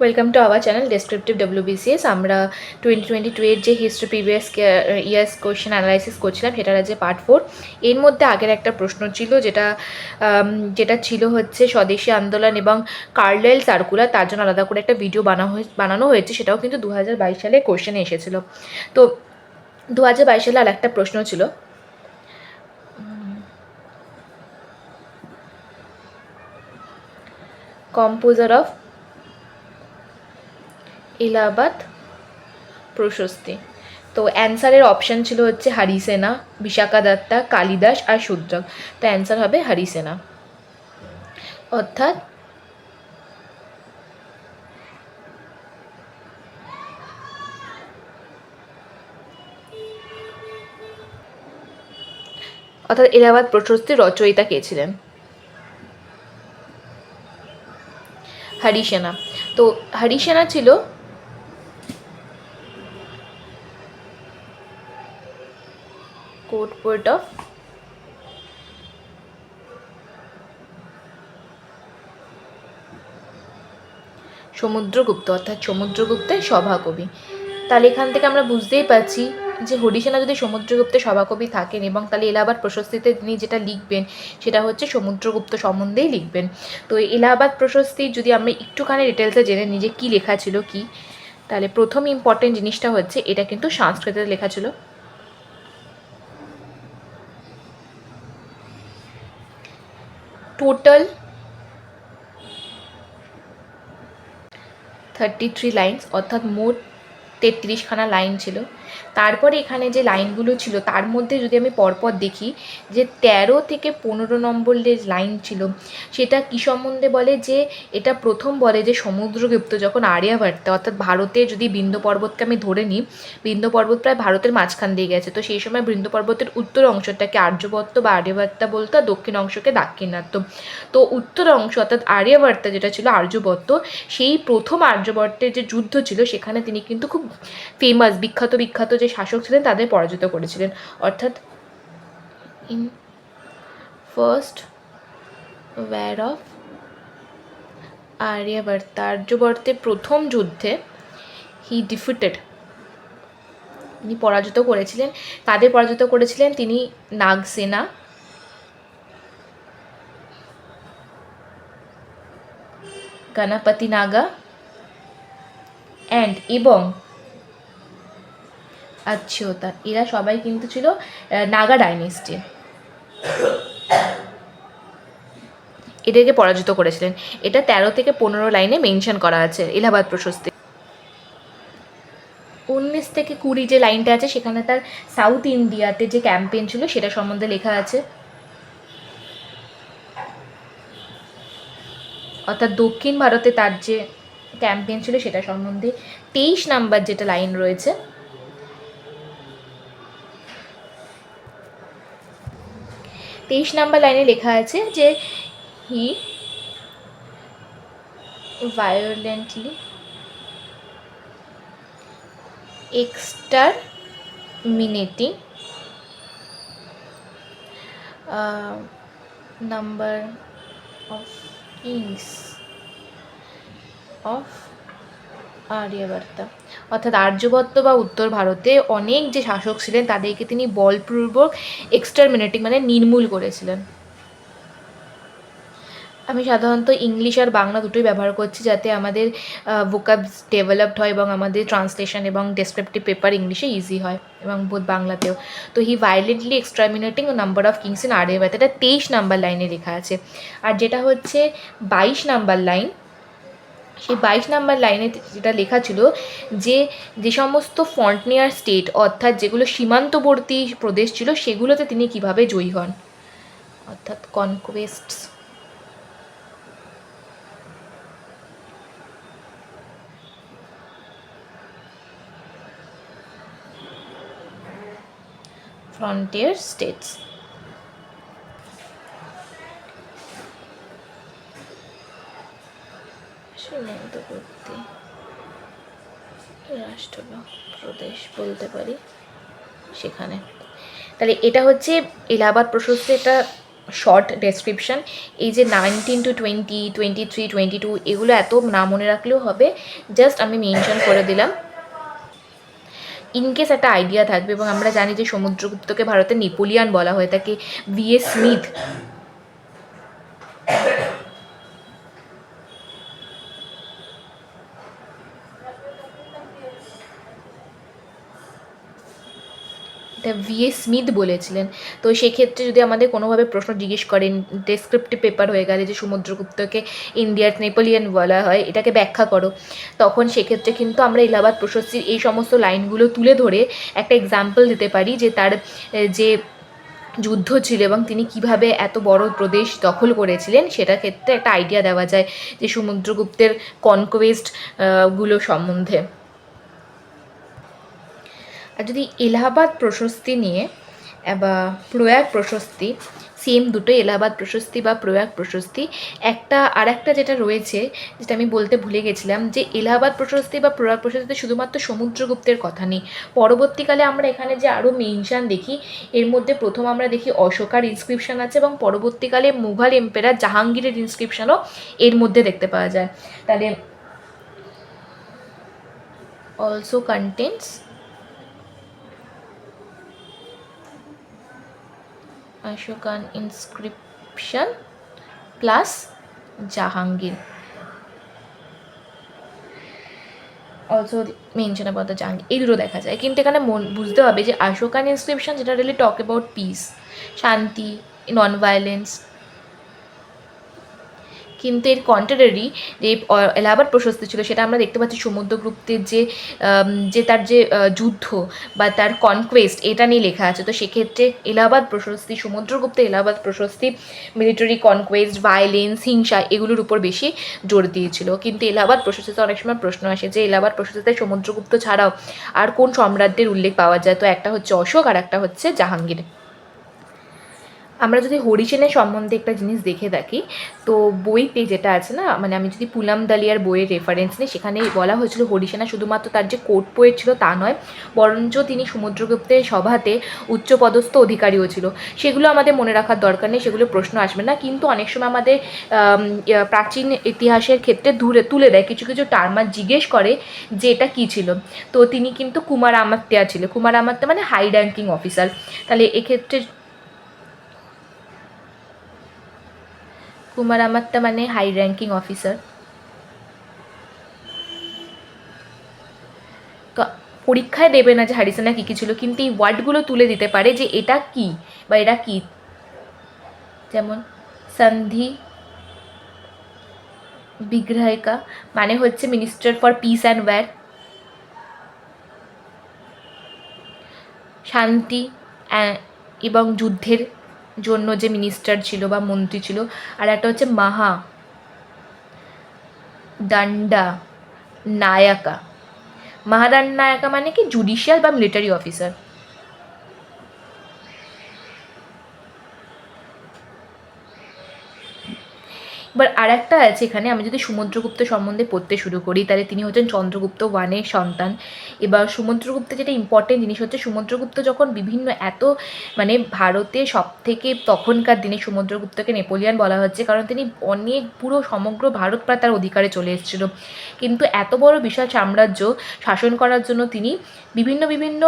Welcome to our channel descriptive W B C S আমরা twenty twenty two এর যে history previous years question analysis করছিলাম, সেটার আছে পার্ট ফোর এর মধ্যে আগের একটা প্রশ্ন ছিল, যেটা যেটা ছিল হচ্ছে স্বদেশী আন্দোলন এবং কার্লেল সার্কুলার তার জন্য আলাদা করে একটা ভিডিও বানানো বানানো হয়েছে, সেটাও কিন্তু দু হাজার বাইশ সালে কোয়েশ্চেনে এসেছিল। তো দু হাজার বাইশ সালে আর একটা প্রশ্ন ছিল। Composer of Allahabad Prashasti. তো অ্যান্সারের অপশান ছিল হচ্ছে হরিসেনা বিশাখা দত্তা কালিদাস আর শূদ্রক। তো অ্যান্সার হবে হরিসেনা। অর্থাৎ অর্থাৎ এলাহাবাদ প্রশস্তির রচয়িতা কে ছিলেন? হরিসেনা। তো হরিসেনা ছিল কোর্ট পোয়েট অফ সমুদ্রগুপ্ত, অর্থাৎ সমুদ্রগুপ্তের সভাকবি। তাহলে এখান থেকে আমরা বুঝতেই পারছি যে হরিসেনা যদি সমুদ্রগুপ্তের সভাকবি থাকেন এবং তাহলে এলাহাবাদ প্রশস্তিতে তিনি যেটা লিখবেন, সেটা হচ্ছে সমুদ্রগুপ্ত সম্বন্ধেই লিখবেন। তো এলাহাবাদ প্রশস্তি যদি আমরা একটুখানি ডিটেলসে জেনে নিই যে কী লেখা ছিল কি, তাহলে প্রথম ইম্পর্টেন্ট জিনিসটা হচ্ছে এটা কিন্তু সংস্কৃতে লেখা ছিল। টোটাল থার্টি থ্রি লাইন্স অর্থাৎ মোট তেত্রিশখানা লাইন ছিল। তারপরে এখানে যে লাইনগুলো ছিল, তার মধ্যে যদি আমি পরপর দেখি, যে তেরো থেকে পনেরো নম্বরের লাইন ছিল, সেটা কী সম্বন্ধে বলে যে, এটা প্রথম বলে যে সমুদ্রগুপ্ত যখন আর্যাবর্তে অর্থাৎ ভারতে যদি বৃন্দ পর্বতকে আমি ধরে নিই, বৃন্দ পর্বত প্রায় ভারতের মাঝখান দিয়ে গেছে, তো সেই সময় বৃন্দ পর্বতের উত্তর অংশটাকে আর্যবর্ত বা আর্যবর্তা বলতো দক্ষিণ অংশকে দাক্ষিণাত্য। তো উত্তর অংশ, অর্থাৎ আর্যবর্তা যেটা ছিল আর্যবর্ত সেই প্রথম আর্যবর্তের যে যুদ্ধ ছিল, সেখানে তিনি কিন্তু খুব ফেমাস বিখ্যাত বিখ্যাত যে শাসক ছিলেন, তাদের পরাজিত করেছিলেন। অর্থাৎ in first war of Aryavarta আর্যবর্তের প্রথম যুদ্ধে হি ডিফিটেড তিনি পরাজিত করেছিলেন। কাদের পরাজিত করেছিলেন? তিনি নাগসেনা, গণপতি নাগা অ্যান্ড এবং আচ্ছতা এরা সবাই কিন্তু ছিল নাগা ডাইনেস্টি এদেরকে পরাজিত করেছিলেন। এটা তেরো থেকে পনেরো লাইনে মেনশন করা আছে, এলাহাবাদ প্রশস্তি। উনিশ থেকে কুড়ি যে লাইনটা আছে, সেখানে তার সাউথ ইন্ডিয়াতে যে ক্যাম্পেইন ছিল, সেটা সম্বন্ধে লেখা আছে। অর্থাৎ দক্ষিণ ভারতে তার যে ক্যাম্পেইন ছিল, সেটা সম্বন্ধে তেইশ নাম্বার যেটা লাইন রয়েছে তেইশ নাম্বার লাইনে লেখা আছে যে হি violently exterminating uh, number of kings of আর্যবর্ত। অর্থাৎ আর্যবর্ত বা উত্তর ভারতে অনেক যে শাসক ছিলেন, তাদেরকে তিনি বলপূর্বক এক্সটারমিনেটিং মানে নির্মূল করেছিলেন। আমি সাধারণত ইংলিশ আর বাংলা দুটোই ব্যবহার করছি যাতে আমাদের ভোকাবস ডেভেলপড হয় এবং আমাদের ট্রান্সলেশন এবং ডেসক্রিপটিভ পেপার ইংলিশে ইজি হয় এবং বোধ বাংলাতেও। তো he violently exterminating number of kings in Aryavarta এটা তেইশ নাম্বার লাইনে লেখা আছে। আর যেটা হচ্ছে বাইশ নাম্বার লাইন সেই বাইশ নাম্বার লাইনে যেটা লেখা ছিল যে যে সমস্ত ফন্টনিয়ার স্টেট, অর্থাৎ যেগুলো সীমান্তবর্তী প্রদেশ ছিল, সেগুলোতে তিনি কীভাবে জয়ী হন? অর্থাৎ কনকোয়েস্টস frontier states. সীমান্তবর্তী রাষ্ট্র বা প্রদেশ বলতে পারি সেখানে। তাহলে এটা হচ্ছে এলাহাবাদ প্রশস্তি এটা শর্ট ডেসক্রিপশন এই যে nineteen two twenty twenty three twenty two এগুলো এত না মনে রাখলেও হবে। জাস্ট আমি মেনশন করে দিলাম। ইনকেস একটা আইডিয়া থাকবে এবং আমরা জানি যে সমুদ্রগুপ্তকে ভারতের নেপোলিয়ান বলা হয়ে থাকে ভি এস স্মিথ এটা ভি এস স্মিথ বলেছিলেন। তো সেক্ষেত্রে যদি আমাদের কোনোভাবে প্রশ্ন জিজ্ঞেস করেন ডেসক্রিপটিভ পেপার হয়ে গেলে যে সমুদ্রগুপ্তকে ইন্ডিয়ার নেপোলিয়ান বলা হয়, এটাকে ব্যাখ্যা করো। তখন সেক্ষেত্রে কিন্তু আমরা এলাহাবাদ প্রশস্তির এই সমস্ত লাইনগুলো তুলে ধরে একটা এক্সাম্পল দিতে পারি যে তার, যে যুদ্ধ ছিল এবং তিনি কীভাবে এত বড় প্রদেশ দখল করেছিলেন, সেটা ক্ষেত্রে একটা আইডিয়া দেওয়া যায় যে সমুদ্রগুপ্তের কনকোয়েস্টগুলো সম্বন্ধে। আর যদি এলাহাবাদ প্রশস্তি নিয়ে, বা প্রয়াগ প্রশস্তি সেম দুটো এলাহাবাদ প্রশস্তি বা প্রয়াগ প্রশস্তি, একটা আর একটা যেটা রয়েছে, যেটা আমি বলতে ভুলে গেছিলাম, যে এলাহাবাদ প্রশস্তি বা প্রয়াগ প্রশস্তিতে শুধুমাত্র সমুদ্রগুপ্তের কথা নেই। পরবর্তীকালে আমরা এখানে যে আরও মেনশান দেখি, এর মধ্যে প্রথম আমরা দেখি অশোকার ইনস্ক্রিপশন আছে এবং পরবর্তীকালে মুঘল এম্পেরার জাহাঙ্গীরের ইনস্ক্রিপশনও এর মধ্যে দেখতে পাওয়া যায়। তাহলে also contents Ashokan inscription plus Jahangir. Also mention about the Jahangir. এই দুটো দেখা যায়। কিন্তু এখানে মন বুঝতে হবে যে আশোকান ইনস্ক্রিপশন যেটা রিলি টক অ্যাবাউট পিস শান্তি নন ভায়োলেন্স কিন্তু এর কন্ট্রারি যে এলাহাবাদ প্রশস্তি ছিল, সেটা আমরা দেখতে পাচ্ছি সমুদ্রগুপ্তের যে যে তার যে যুদ্ধ বা তার কনকোয়েস্ট এটা নিয়ে লেখা আছে। তো সেক্ষেত্রে Allahabad Prashasti Samudragupta Allahabad Prashasti military conquest violence হিংসা এগুলোর উপর বেশি জোর দিয়েছিল। কিন্তু এলাহাবাদ প্রশস্তিতে অনেক সময় প্রশ্ন আসে যে, এলাহাবাদ প্রশস্তিতে সমুদ্রগুপ্ত ছাড়াও আর কোন সম্রাটদের উল্লেখ পাওয়া যায়? তো একটা হচ্ছে অশোক আর একটা হচ্ছে জাহাঙ্গীর। আমরা যদি হরিসেনের সম্বন্ধে একটা জিনিস দেখে থাকি, তো বইতে যেটা আছে না মানে আমি যদি পুলাম দালিয়ার বইয়ের রেফারেন্স নিই, সেখানে বলা হয়েছিল হরিসেনা শুধুমাত্র তার যে কোর্ট পোয়েট ছিল তা নয়, বরঞ্চ তিনি সমুদ্রগুপ্তের সভাতে উচ্চপদস্থ অধিকারীও ছিল। সেগুলো আমাদের মনে রাখার দরকার নেই, সেগুলো প্রশ্ন আসবে না, কিন্তু অনেক সময় আমাদের প্রাচীন ইতিহাসের ক্ষেত্রে দূরে তুলে দেয়, কিছু কিছু টার্মার জিজ্ঞেস করে যে এটা কী ছিল। তো তিনি কিন্তু কুমার আমাত্যার ছিল কুমার আমাত্যা মানে হাই র্যাঙ্কিং অফিসার তাহলে এক্ষেত্রে কুমার আমাত্তা মানে হাই র্যাঙ্কিং অফিসার পরীক্ষায় দেবে না যে হারিসেনা কী কী ছিল, কিন্তু এই ওয়ার্ডগুলো তুলে দিতে পারে যে এটা কি বা এটা কি। যেমন, সন্ধি, বিগ্রহিকা মানে হচ্ছে minister for peace and war শান্তি এবং যুদ্ধের জন্য যে মিনিস্টার ছিল বা মন্ত্রী ছিল। আর একটা হচ্ছে মাহা দান্ডা নায়াকা। মাহাদান নায়াকা মানে কি? জুডিশিয়াল বা মিলিটারি অফিসার এবার আর একটা আছে এখানে, আমি যদি সমুদ্রগুপ্ত সম্বন্ধে পড়তে শুরু করি, তাহলে তিনি হচ্ছেন চন্দ্রগুপ্ত ওয়ানের সন্তান। এবার সমুদ্রগুপ্ত যেটা ইম্পর্টেন্ট জিনিস হচ্ছে সমুদ্রগুপ্ত যখন বিভিন্ন এত মানে ভারতে সব থেকে তখনকার দিনে সমুদ্রগুপ্তকে নেপোলিয়ান বলা হচ্ছে, কারণ তিনি অনেক পুরো সমগ্র ভারত প্রায় তার অধিকারে চলে এসেছিল। কিন্তু এত বড় বিশাল সাম্রাজ্য শাসন করার জন্য তিনি বিভিন্ন বিভিন্ন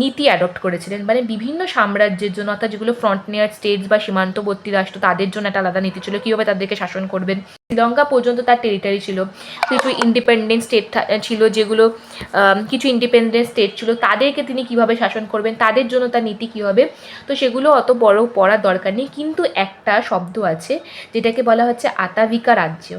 নীতি অ্যাডপ্ট করেছিলেন। মানে বিভিন্ন সাম্রাজ্যের জন্য, অর্থাৎ যেগুলো ফ্রন্টনিয়ার স্টেটস বা সীমান্তবর্তী রাষ্ট্র, তাদের জন্য একটা আলাদা নীতি ছিল। কীভাবে তাদেরকে শাসন করবেন। শ্রীলঙ্কা পর্যন্ত তার টেরিটারি ছিল। কিছু ইন্ডিপেন্ডেন্ট স্টেট ছিল যেগুলো কিছু ইন্ডিপেন্ডেন্ট স্টেট ছিল। তাদেরকে তিনি কীভাবে শাসন করবেন? তাদের জন্য তার নীতি কী হবে? তো সেগুলো অত বড় পড়ার দরকার নেই। কিন্তু একটা শব্দ আছে, যেটাকে বলা হচ্ছে আতাভিকা রাজ্য।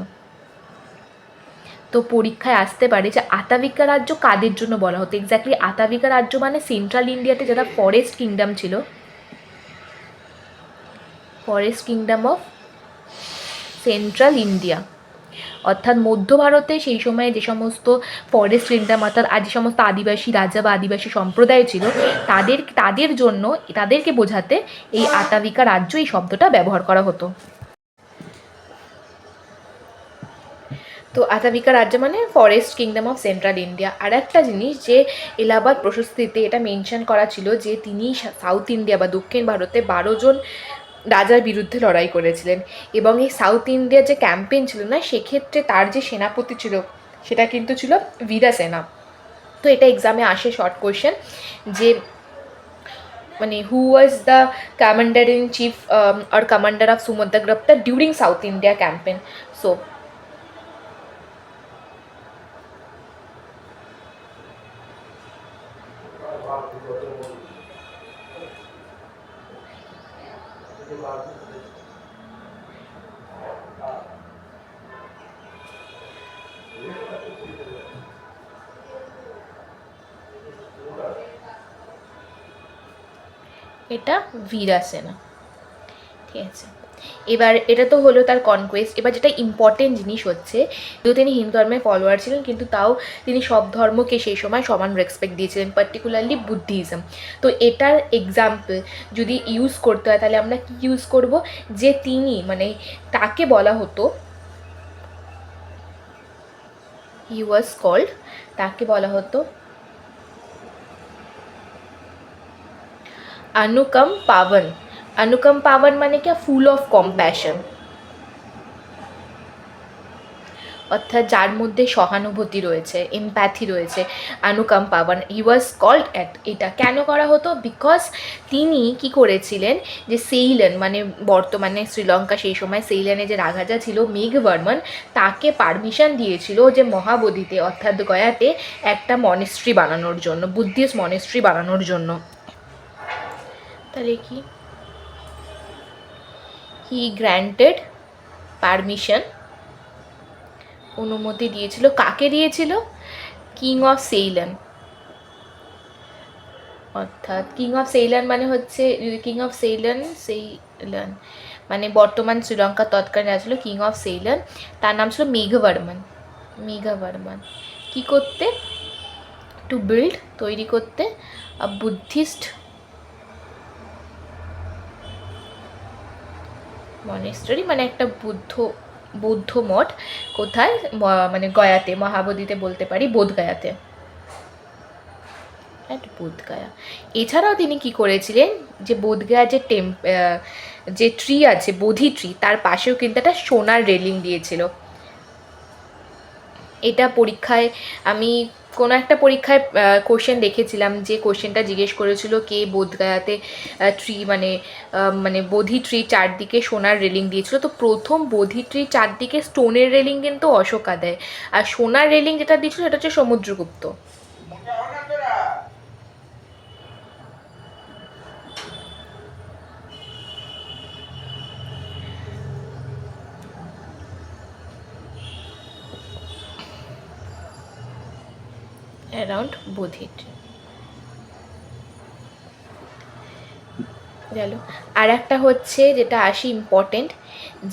তো পরীক্ষায় আসতে পারে যে আতাভিকা রাজ্য কাদের জন্য বলা হতো? এক্স্যাক্টলি আতাভিকা রাজ্য মানে সেন্ট্রাল ইন্ডিয়াতে যারা ফরেস্ট কিংডম ছিল forest kingdom of central India. অর্থাৎ মধ্য ভারতে সেই সময়ে যে সমস্ত ফরেস্ট কিংডম অর্থাৎ আজ যে সমস্ত আদিবাসী রাজা বা আদিবাসী সম্প্রদায় ছিল, তাদের তাদের জন্য, তাদেরকে বোঝাতে এই আতাভিকা রাজ্য এই শব্দটা ব্যবহার করা হতো। তো আতাবিকা রাজ্য মানে forest kingdom of central India আর একটা জিনিস যে এলাহাবাদ প্রশস্তিতে এটা মেনশন করা ছিল যে তিনি সাউথ ইন্ডিয়া বা দক্ষিণ ভারতে বারো জন রাজার বিরুদ্ধে লড়াই করেছিলেন। এবং এই সাউথ ইন্ডিয়ার যে ক্যাম্পেইন ছিল না, সেক্ষেত্রে তার যে সেনাপতি ছিল, সেটা কিন্তু ছিল বীরাসেনা তো এটা এক্সামে আসে শর্ট কোয়েশ্চেন যে মানে who was the commander in chief R commander of Samudragupta during south India campaign so এটা বীরাসেনা ঠিক আছে। এবার এটা তো হলো তার কনকোয়েস্ট এবার যেটা ইম্পর্টেন্ট জিনিস হচ্ছে তো তিনি হিন্দু ধর্মের ফলোয়ার ছিলেন, কিন্তু তাও তিনি সব ধর্মকে সেই সময় সমান রেসপেক্ট দিয়েছিলেন পার্টিকুলারলি বুদ্ধিজম তো এটার এক্সাম্পল যদি ইউজ করতে হয়, তাহলে আমরা কী ইউজ করব? যে তিনি মানে তাকে বলা হতো হি ওয়াজ কল্ড তাকে বলা হতো अनुकम पावन अनुकम पावन মানে কি ফুল অফ কম্প্যাশন অর্থাৎ যার মধ্যে সহানুভূতি রয়েছে এমপ্যাথি রয়েছে অনুকম পাবন ই ওয়াজ কল্ড অ্যাট এটা কেন করা হতো বিকজ তিনি কি করেছিলেন যে সেইলেন মানে বর্তমানে শ্রীলঙ্কা সেই সময় সেইলেনে যে রাঘাজা ছিল মেঘবর্মন তাকে পারমিশন দিয়েছিল যে মহাবোধিতে অর্থাৎ গয়াতে একটা মনেস্ট্রি বানানোর জন্য বুদ্ধিস্ট মনেস্ট্রি বানানোর জন্য তাহলে কি? হি গ্র্যান্টেড পারমিশন অনুমতি দিয়েছিল। কাকে দিয়েছিল? কিং অফ সেইলান অর্থাৎ কিং অফ সেইলান মানে হচ্ছে কিং অফ সেইলান সেইলান মানে বর্তমান শ্রীলঙ্কার তৎকালীন রাজা ছিল কিং অফ সেইলান তার নাম ছিল মেঘবর্মন। মেঘবর্মন। কী করতে? টু বিল্ড তৈরি করতে। বুদ্ধিস্ট মনেস্টরি মানে একটা বুদ্ধ, বৌদ্ধ মঠ কোথায়? মানে গয়াতে মহাবোধিতে বলতে পারি, বোধগয়াতে। বোধগয়া। এছাড়াও তিনি কি করেছিলেন? যে বোধগয়া যে টেম যে ট্রি আছে, বোধি ট্রি তার পাশেও কিন্তু একটা সোনার রেলিং দিয়েছিল। এটা পরীক্ষায় আমি কোনো একটা পরীক্ষায় কোশ্চেন দেখেছিলাম যে কোশ্চেনটা জিজ্ঞেস করেছিল কে বোধগয়াতে ট্রি মানে মানে বোধি ট্রি চারদিকে সোনার রেলিং দিয়েছিল। তো প্রথম বোধি ট্রি চারদিকে স্টোনের রেলিং কিন্তু অশোকা দেয় আর সোনার রেলিং যেটা দিয়েছিল সেটা হচ্ছে সমুদ্রগুপ্ত। অ্যারাউন্ড বোধিট গেল। আর একটা হচ্ছে যেটা আসি ইম্পর্টেন্ট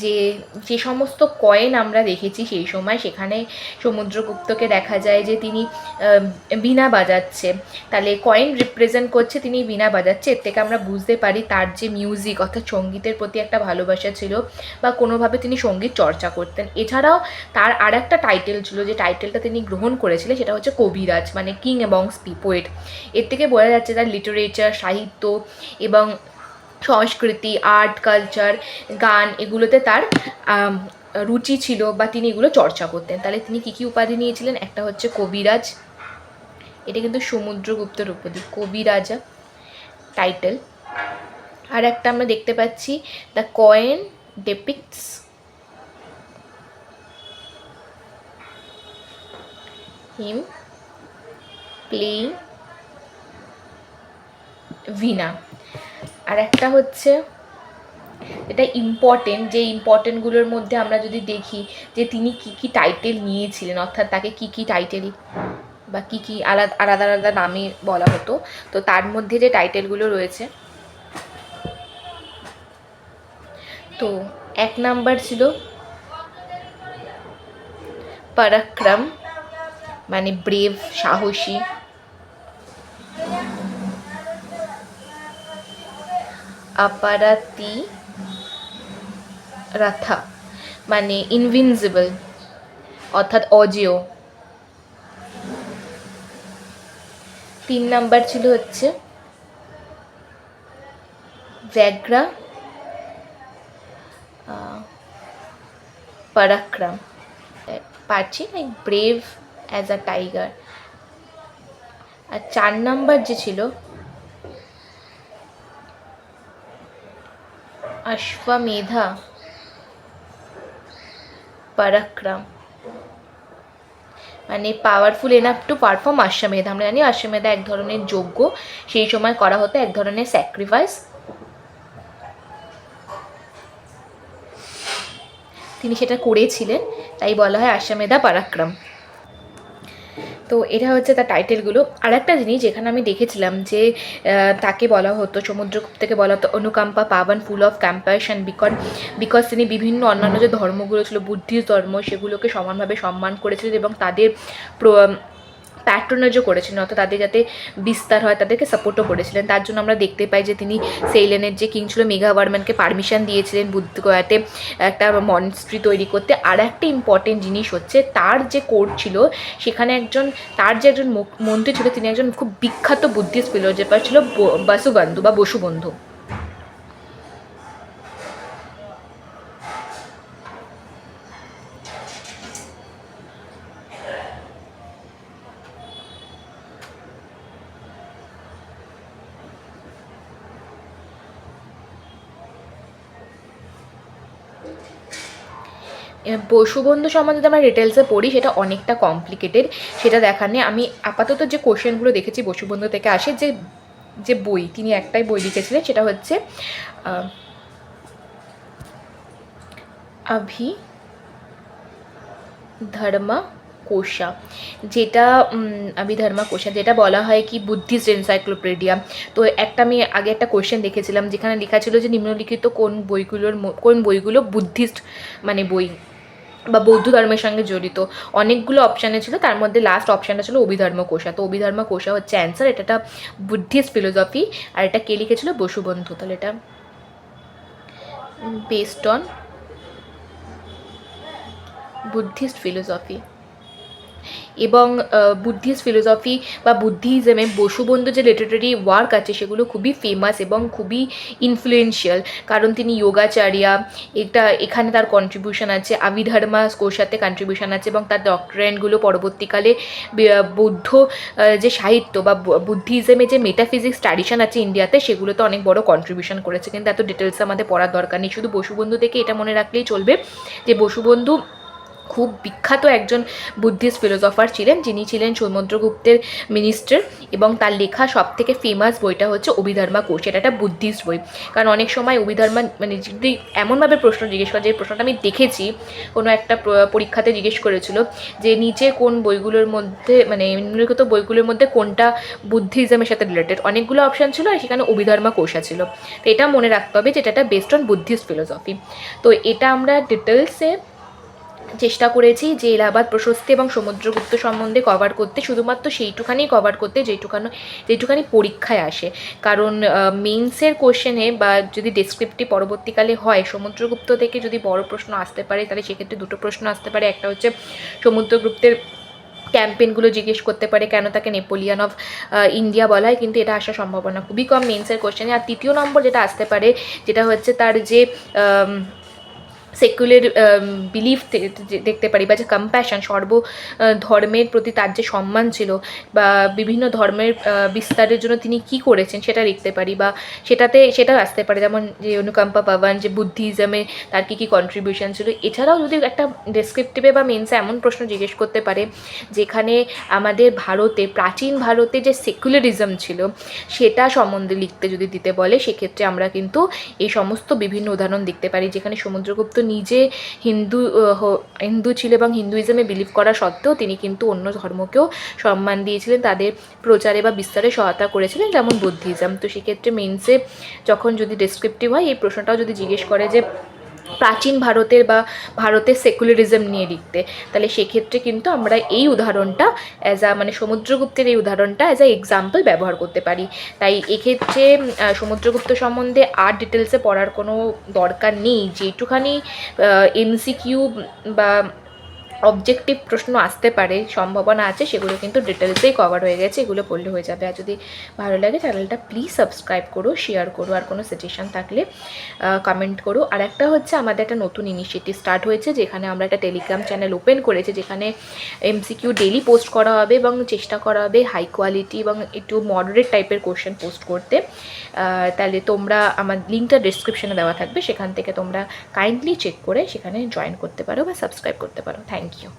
যে যে সমস্ত কয়েন আমরা দেখেছি সেই সময়, সেখানে সমুদ্রগুপ্তকে দেখা যায় যে তিনি বীণা বাজাচ্ছে। তাহলে কয়েন রিপ্রেজেন্ট করছে তিনি বীণা বাজাচ্ছে। এর থেকে আমরা বুঝতে পারি তার যে মিউজিক অর্থাৎ সঙ্গীতের প্রতি একটা ভালোবাসা ছিল বা কোনোভাবে তিনি সংগীত চর্চা করতেন। এছাড়াও তার আর একটা টাইটেল ছিল, যে টাইটেলটা তিনি গ্রহণ করেছিলেন, সেটা হচ্ছে কবিরাজ মানে কিং এবং স্পি পোয়েট এর থেকে বোঝা যাচ্ছে তার লিটারেচার সাহিত্য এবং সংস্কৃতি আর্ট কালচার গান এগুলোতে তার রুচি ছিল বা তিনি এগুলো চর্চা করতেন। তাহলে তিনি কী কী উপাধি নিয়েছিলেন? একটা হচ্ছে কবিরাজ। এটা কিন্তু সমুদ্রগুপ্তের উপাধি, কবিরাজা টাইটেল আর একটা আমরা দেখতে পাচ্ছি the coin depicts him playing veena আর একটা হচ্ছে, এটা ইম্পর্টেন্ট যে ইম্পর্টেন্টগুলোর মধ্যে আমরা যদি দেখি যে তিনি কি কি টাইটেল নিয়েছিলেন, অর্থাৎ তাকে কি কি টাইটেল বা কি কি আলাদা আলাদা আলাদা নামে বলা হতো, তো তার মধ্যে যে টাইটেলগুলো রয়েছে। তো এক নাম্বার ছিল পরাক্রম মানে ব্রেভ সাহসী। আপারাতি রাথা মানে ইনভিনজিবল অর্থাৎ অজেয়। তিন নাম্বার ছিল হচ্ছে ব্যাগ্রা পরাক্রম। পারছি like brave as a tiger আর চার নাম্বার যে ছিল অশ্বমেধা পরাক্রম মানে পাওয়ারফুল এনাফ টু পারফর্ম অশ্বমেধা আমরা জানি অশ্বমেধা এক ধরনের যজ্ঞ। সেই সময় করা হতো এক ধরনের স্যাক্রিফাইস তিনি সেটা করেছিলেন। তাই বলা হয় আশ্বামেধা পরাক্রম। তো এটা হচ্ছে তার টাইটেলগুলো। আর একটা জিনিস যেখানে আমি দেখেছিলাম যে তাকে বলা হতো, সমুদ্রগুপ্ত থেকে বলা হতো, অনুকম্পা, Pawan full of compassion beacon because তিনি বিভিন্ন অন্যান্য যে ধর্মগুলো ছিল, বুদ্ধিস্ট ধর্ম, সেগুলোকে সমানভাবে সম্মান করেছিলেন এবং তাদের প্যাট্রোনাজও করেছিলেন, অর্থাৎ তাদের যাতে বিস্তার হয়, তাদেরকে সাপোর্টও করেছিলেন। তার জন্য আমরা দেখতে পাই যে তিনি সেইলেনের যে কিং ছিল মেঘা বর্মনকে পারমিশন দিয়েছিলেন বুদ্ধগয়াতে একটা মনস্ট্রি তৈরি করতে। আর একটা ইম্পর্টেন্ট জিনিস হচ্ছে, তার যে কোর্ট ছিল, সেখানে একজন, তার যে একজন মন্ত্রী ছিল, তিনি একজন খুব বিখ্যাত বুদ্ধিস্ট ফিলোজফার ছিল বসুবন্ধু বা বসুবন্ধু। বসুবন্ধু সম্বন্ধে আমরা ডিটেলসে পড়ি সেটা অনেকটা কমপ্লিকেটেড সেটা দেখানে আমি আপাতত যে কোশ্চেনগুলো দেখেছি বসুবন্ধু থেকে আসে যে যে বই তিনি একটাই বই লিখেছিলেন সেটা হচ্ছে আভি ধর্মা কোষা যেটা উম, অভিধর্মা কোষা যেটা বলা হয় কি বুদ্ধিস্ট এনসাইক্লোপিডিয়া তো একটা আমি আগে একটা কোয়েশ্চেন দেখেছিলাম যেখানে লেখা ছিল যে নিম্নলিখিত কোন বইগুলোর কোন বইগুলো বুদ্ধিস্ট মানে বই বা বৌদ্ধ ধর্মের সঙ্গে জড়িত। অনেকগুলো অপশানে ছিল, তার মধ্যে লাস্ট অপশানটা ছিল অভিধর্ম কোষা তো অভিধর্ম কোষা হচ্ছে অ্যান্সার এটা একটা বুদ্ধিস্ট ফিলোসফি আর এটা কে লিখেছিল? বসুবন্ধু। তাহলে এটা বেসড অন বুদ্ধিস্ট ফিলোসফি এবং বুদ্ধিস্ট ফিলোসফি বা বুদ্ধিজমে বসুবন্ধু যে লিটারেরি ওয়ার্ক আছে সেগুলো খুবই ফেমাস এবং খুবই ইনফ্লুয়েন্সিয়াল কারণ তিনি যোগাচার্যা এটা এখানে তার কন্ট্রিবিউশন আছে আবিধর্মা কোষাতে কন্ট্রিবিউশন আছে এবং তার ডক্টরেন্টগুলো পরবর্তীকালে বৌদ্ধ যে সাহিত্য বা বুদ্ধিজমে যে মেটাফিজিক্স ট্র্যাডিশন আছে ইন্ডিয়াতে সেগুলোতে অনেক বড় কন্ট্রিবিউশন করেছে। কিন্তু এত ডিটেলস আমাদের পড়ার দরকার নেই। শুধু বসুবন্ধু থেকে এটা মনে রাখলেই চলবে যে বসুবন্ধু খুব বিখ্যাত একজন বুদ্ধিস্ট ফিলোসফার ছিলেন, যিনি ছিলেন সমুদ্রগুপ্তের মিনিস্টার এবং তার লেখা সব থেকে ফেমাস বইটা হচ্ছে অভিধর্মা কোষ, এটা একটা বুদ্ধিস্ট বই। কারণ অনেক সময় অভিধর্মা মানে যদি এমনভাবে প্রশ্ন জিজ্ঞেস করে যে প্রশ্নটা আমি দেখেছি, কোনো একটা পরীক্ষাতে জিজ্ঞেস করেছিল যে নিচে কোন বইগুলোর মধ্যে মানে নিম্নলিখিত বইগুলোর মধ্যে কোনটা বুদ্ধিজমের সাথে রিলেটেড অনেকগুলো অপশান ছিল আর সেখানে অভিধর্মা কোষা ছিল। তো এটা মনে রাখতে হবে যে এটা বেস্ট অন বুদ্ধিস্ট ফিলোসফি তো এটা আমরা ডিটেলসে চেষ্টা করেছি যে এলাহাবাদ প্রশস্তি এবং সমুদ্রগুপ্ত সম্বন্ধে কভার করতে, শুধুমাত্র সেইটুখানি কভার করতে যেটুকানো যেটুখানি পরীক্ষায় আসে। কারণ মেন্সের কোশ্চেনে বা যদি ডেসক্রিপটিভ পরবর্তীকালে হয়, সমুদ্রগুপ্ত থেকে যদি বড় প্রশ্ন আসতে পারে, তাহলে সেক্ষেত্রে দুটো প্রশ্ন আসতে পারে। একটা হচ্ছে, সমুদ্রগুপ্তের ক্যাম্পেনগুলো জিজ্ঞেস করতে পারে, কেন তাকে নেপোলিয়ান অফ ইন্ডিয়া বলা হয়, কিন্তু এটা আসার সম্ভাবনা খুবই কম মেন্সের কোশ্চেনে আর তৃতীয় নম্বর যেটা আসতে পারে, যেটা হচ্ছে তার যে সেকুলার বিলিফ দেখতে পারি বা যে কম্প্যাশন সর্ব ধর্মের প্রতি তার যে সম্মান ছিল বা বিভিন্ন ধর্মের বিস্তারের জন্য তিনি কি করেছেন সেটা লিখতে পারি বা সেটাতে, সেটাও আসতে পারে। যেমন যে অনুকম্পা পাওয়ান যে বুদ্ধিজমে তার কী কী কন্ট্রিবিউশন ছিল। এছাড়াও যদি একটা ডেসক্রিপটিভে বা মেন্সে এমন প্রশ্ন জিজ্ঞেস করতে পারে, যেখানে আমাদের ভারতে, প্রাচীন ভারতে যে সেকুলারিজম ছিল, সেটা সম্বন্ধে লিখতে যদি দিতে বলে, সেক্ষেত্রে আমরা কিন্তু এই সমস্ত বিভিন্ন উদাহরণ দেখতে পারি, যেখানে সমুদ্রগুপ্ত নিজে হিন্দু হিন্দু ছিল এবং হিন্দুইজমে বিলিভ করা সত্ত্বেও তিনি কিন্তু অন্য ধর্মকেও সম্মান দিয়েছিলেন, তাদের প্রচারে বা বিস্তারে সহায়তা করেছিলেন যেমন বুদ্ধিজম। তো সেক্ষেত্রে মেন্সে যখন যদি ডেসক্রিপটিভ হয়, এই প্রশ্নটাও যদি জিজ্ঞেস করে যে প্রাচীন ভারতের বা ভারতের সেকুলারিজম নিয়ে লিখতে। তাহলে সেক্ষেত্রে কিন্তু আমরা এই উদাহরণটা অ্যাজ আ মানে সমুদ্রগুপ্তের এই উদাহরণটা অ্যাজ আ এক্সাম্পল ব্যবহার করতে পারি। তাই এক্ষেত্রে সমুদ্রগুপ্ত সম্বন্ধে আর ডিটেলসে পড়ার কোনো দরকার নেই। যেটুখানি এমসিকিউ বা অবজেক্টিভ প্রশ্ন আসতে পারে, সম্ভাবনা আছে, সেগুলো কিন্তু ডিটেলসেই কভার হয়ে গেছে, এগুলো পড়লে হয়ে যাবে। আর যদি ভালো লাগে চ্যানেলটা প্লিজ সাবস্ক্রাইব করো শেয়ার করো, আর কোনো সাজেশন থাকলে কমেন্ট করো। আর একটা হচ্ছে, আমাদের একটা নতুন ইনিশিয়েটিভ স্টার্ট হয়েছে, যেখানে আমরা একটা টেলিগ্রাম চ্যানেল ওপেন করেছি, যেখানে এমসিকিউ ডেলি পোস্ট করা হবে এবং চেষ্টা করা হবে হাই কোয়ালিটি এবং একটু মডারেট টাইপের কোশ্চেন পোস্ট করতে। তাহলে তোমরা আমার লিঙ্কটা ডিসক্রিপশনে দেওয়া থাকবে, সেখান থেকে তোমরা কাইন্ডলি চেক করে সেখানে জয়েন করতে পারো বা সাবস্ক্রাইব করতে পারো। Thank Thank you.